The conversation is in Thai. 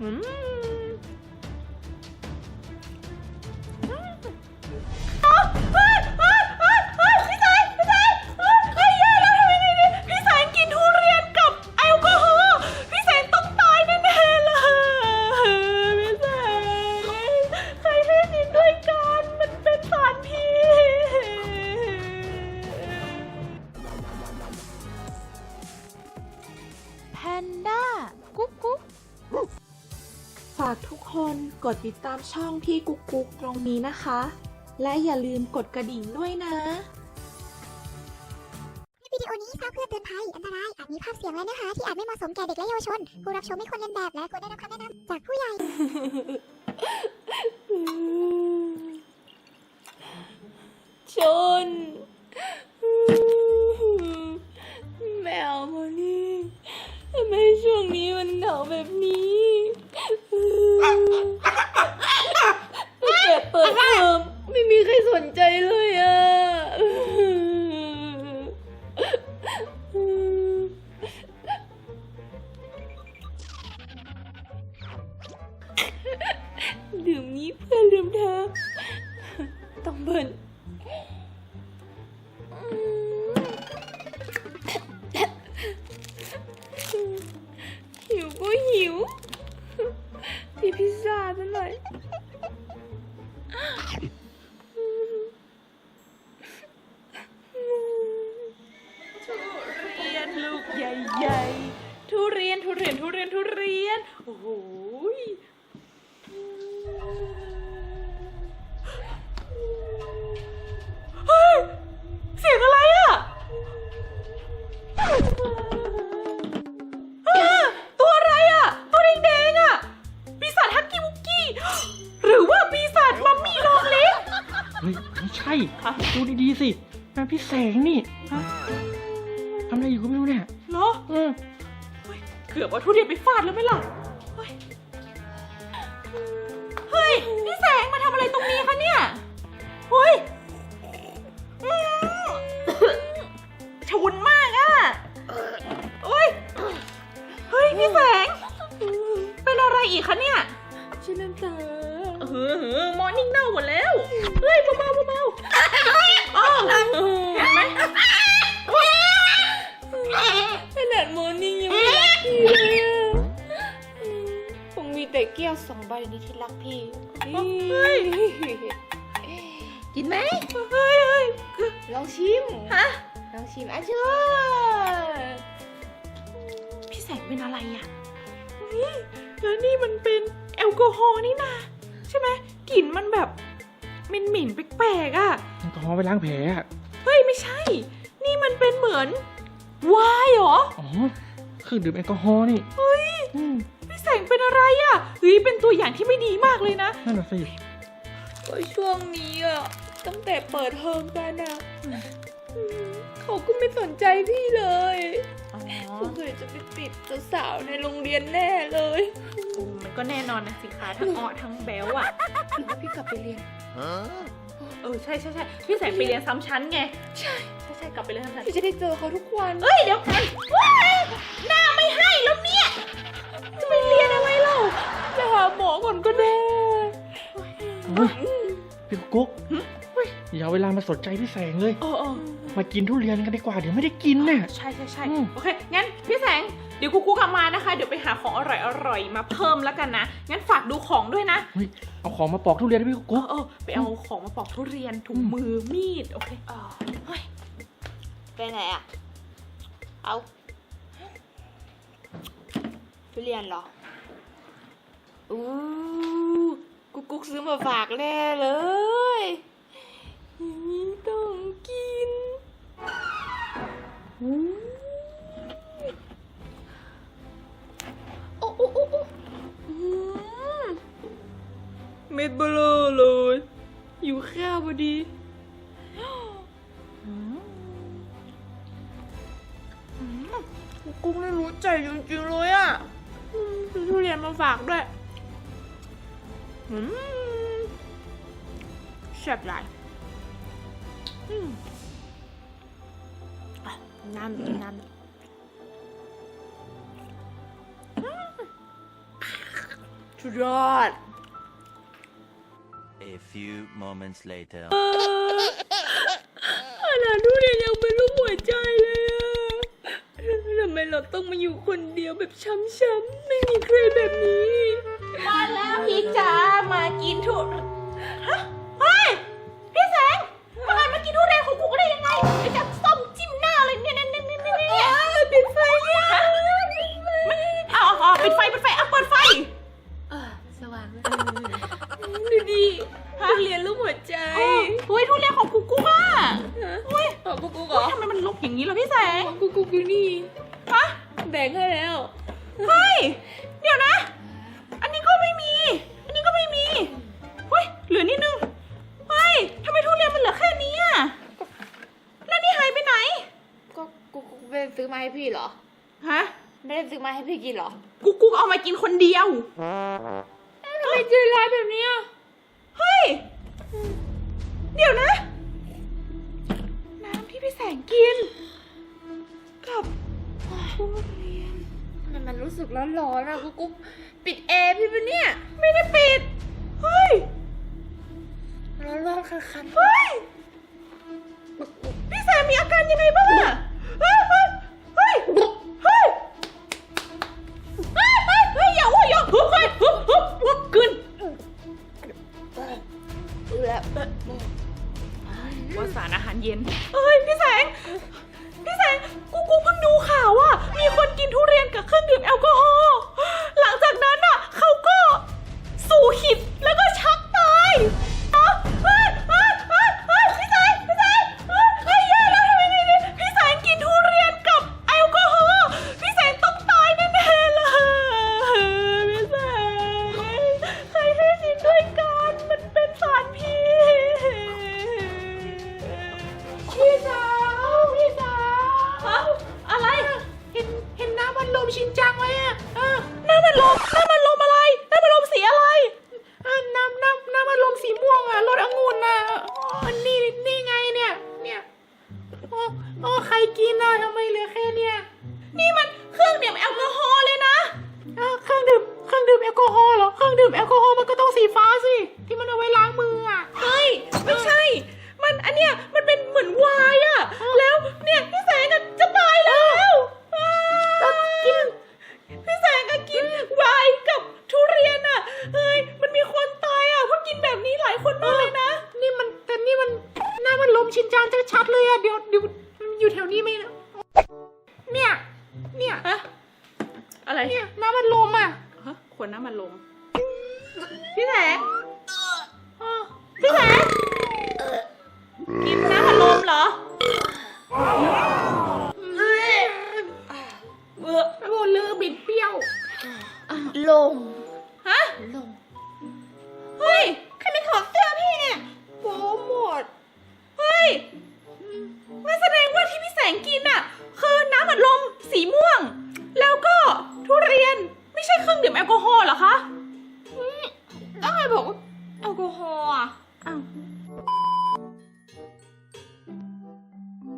อืากทุกคนกดติดตามช่องพี่กุ๊กกุ๊กตรงนี้นะคะ และอย่าลืมกดกระดิ่งด้วยนะวิดีโอนี้สร้างเพื่อเตือนภัย อันตราย อาจมีภาพเสียงและเนื้อหาที่อาจไม่เหมาะสมแก่เด็กและเยาวชน ผู้รับชมไม่ควรเลียนแบบและควรได้รับคำแนะนำจากผู้ใหญ่ ลืมเธอ ต้องเบิ่นหิวก็หิวพี่พิซซ่าซะหน่อยทุเรียนลูกใหญ่ๆ ทุเรียนทุเรียนทุเรียนทุเรียน โอ้โห สินั่นพี่แสงนี่ฮะทำอะไรอยู่ก็ไม่รู้เนี่ยเหรอเออเฮ้ยเกือบเอาทุเรียนไปฟาดแล้วไหมล่ะเฮ้ยเฮ้ยพี่แสงมาทำอะไรตรงนี้คะเนี่ยเฮ้ยอืมฉุนมากอะโอ้ยเฮ้ยพี่แสง เป็นอะไรอีกคะเนี่ย ชื่อน้ำตาเฮ้อมอร์นิ่งเน่าหมดแล้ว เฮ้ยเบาๆเบาๆอ้าว เห็นไหมขนาดมอร์นิ่งยังไม่รักพี่เลยอะคงมีแต่แก้วสองใบนี้ที่รักพี่เฮ้ยกินไหมเฮ้ยเฮ้ยลองชิมฮะลองชิมอะเชิญพี่แสงเป็นอะไรอะเฮ้ยแล้วนี่มันเป็นแอลกอฮอล์นี่นะ ใช่ไหมกลิ่นมันแบบเหม็นๆแปลกๆอะ แอลกอฮอล์ไปล้างแผลอะเฮ้ยไม่ใช่ นี่มันเป็นเหมือนไวายเหรอ อ๋อเครื่องดื่มแอลกอฮอล์นี่เฮ้ย อืมพี่แสงเป็นอะไรอะเฮ้ยเป็นตัวอย่างที่ไม่ดีมากเลยนะ นั่นน่ะสิก็ช่วงนี้อะตั้งแต่เปิดเทอมกันอะอืมเขาก็ไม่สนใจพี่เลยอ๋อสงสัยจะไปติดสาวๆในโรงเรียนแน่เลย มันก็แน่นอนนะสิคะทั้งอ้อทั้งแบลอะหรือว่าพี่กลับไปเรียนเออใช่ใช่ใช่พี่แสงไปเรียนซ้ำชั้นไง ใช่ใช่ใช่กลับไปเรียนซ้ำชั้นพี่จะได้เจอเขาทุกวัน เอ้ยเดี๋ยวกันว้ายหน้าไม่ให้แล้วเนี่ยจะไปเรียนอะไรเล่าไปหาหมอก่อนก็ได้เฮ้ย พี่กุ๊กอย่าเอาเวลามาสนใจพี่แสงเลย เออเออมากินทุเรียนกันดีกว่าเดี๋ยวไม่ได้กินเนี่ย ใช่ใช่ใช่อืมโอเคงั้นพี่แสง เดี๋ยวกูกูกลับมานะคะ เดี๋ยวไปหาของอร่อยอร่อยๆมาเพิ่มแล้วกันนะ งั้นฝากดูของด้วยนะ เฮ้ยเอาของมาปอกทุเรียนให้พี่เอกุ๊กอเออไปเอาของมาปอกทุเรียนถุงมือมีดโอเคเออเฮ้ยไปไหนอะ เอาทุเรียนเหรอ อู้กุ๊กกุ๊กซื้อมาฝากแน่เลย เม็ดเบลอเลยอยู่ข้าวพอดีกุ้งนี่รู้ใจจริงๆเลยอะอืมซื้อทุเรียนมาฝากด้วยอืมแซ่บหลายอืมอะน้ำกินน้ำสุดยอด A few moments later. ขนาดทุเรียนยังเป็นรูปหัวใจเลยอะทำไมเราต้องมาอยู่คนเดียวแบบช้ำๆ ไม่มีใครแบบนี้ มาแล้วพี่จ๋ามากินทุ อทำไมมันลกอย่างนี้ล่ะพี่แสงของกูกูอยู่นี่ฮะแบ่งให้แล้ว เฮ้ย เดี๋ยวนะ อันนี้ก็ไม่มี อันนี้ก็ไม่มี เฮ้ย เหลือนิดนึง เฮ้ยทำไมทุเรียนมันเหลือแค่นี้อะ แล้วนี่หายไปไหน ก็กูกูไม่ได้ซื้อมาให้พี่เหรอ ฮะ ไม่ได้ซื้อมาให้พี่กินเหรอกูกูเอามากินคนเดียวทำไมใจร้ายแบบเนี้ยเฮ้ย เดี๋ยวนะน้ำ ที่พี่แสงกิน กับทุเรียนมันมันรู้สึกร้อนๆอะกุ๊กูปิดแอร์พี่ปะเนี่ย ไม่ได้ปิด เฮ้ย ร้อนๆคันๆเฮ้ย พี่แสงมีอาการยังไงบ้างอะ เย็น เอ้ย พี่แสง กินอะทำไมเหลือแค่เนี่ยนี่มันเครื่องดื่มแอลกอฮอล์เลยนะเออเครื่องดื่มเครื่องดื่มแอลกอฮอล์เหรอเครื่องดื่มแอลกอฮอล์มันก็ต้องสีฟ้าสิที่มันเอาไว้ล้างมืออะเฮ้ยไม่ใช่ มันอันเนี้ยมันเป็นเหมือนไวายอะแล้วเนี่ยพี่แสงอะจะตายแล้วจะกินพี่แสงอะกินไวายกับทุเรียนอะเฮ้ยมันมีคนตายอะเพราะกินแบบนี้หลายคนมากเลยนะ นี่มันแต่นี่มันหน้ามันลมชินจางชัดๆเลยอะเดี๋ยวเดี๋ยว อยู่แถวนี้ไหมเนี่ย เนี่ยอะไรเนี่ยน้ำมันลมอะฮขวดน้ำมันลม พี่แสงพี่แสงกินน้ำมันลมเหรอเบื่อโอ้ลือดเปรี้ยว ลง ฮะ ลง เฮ้ย ใครไปถอดเสื้อพี่เนี่ยโปหมด เฮ้ย tranquila.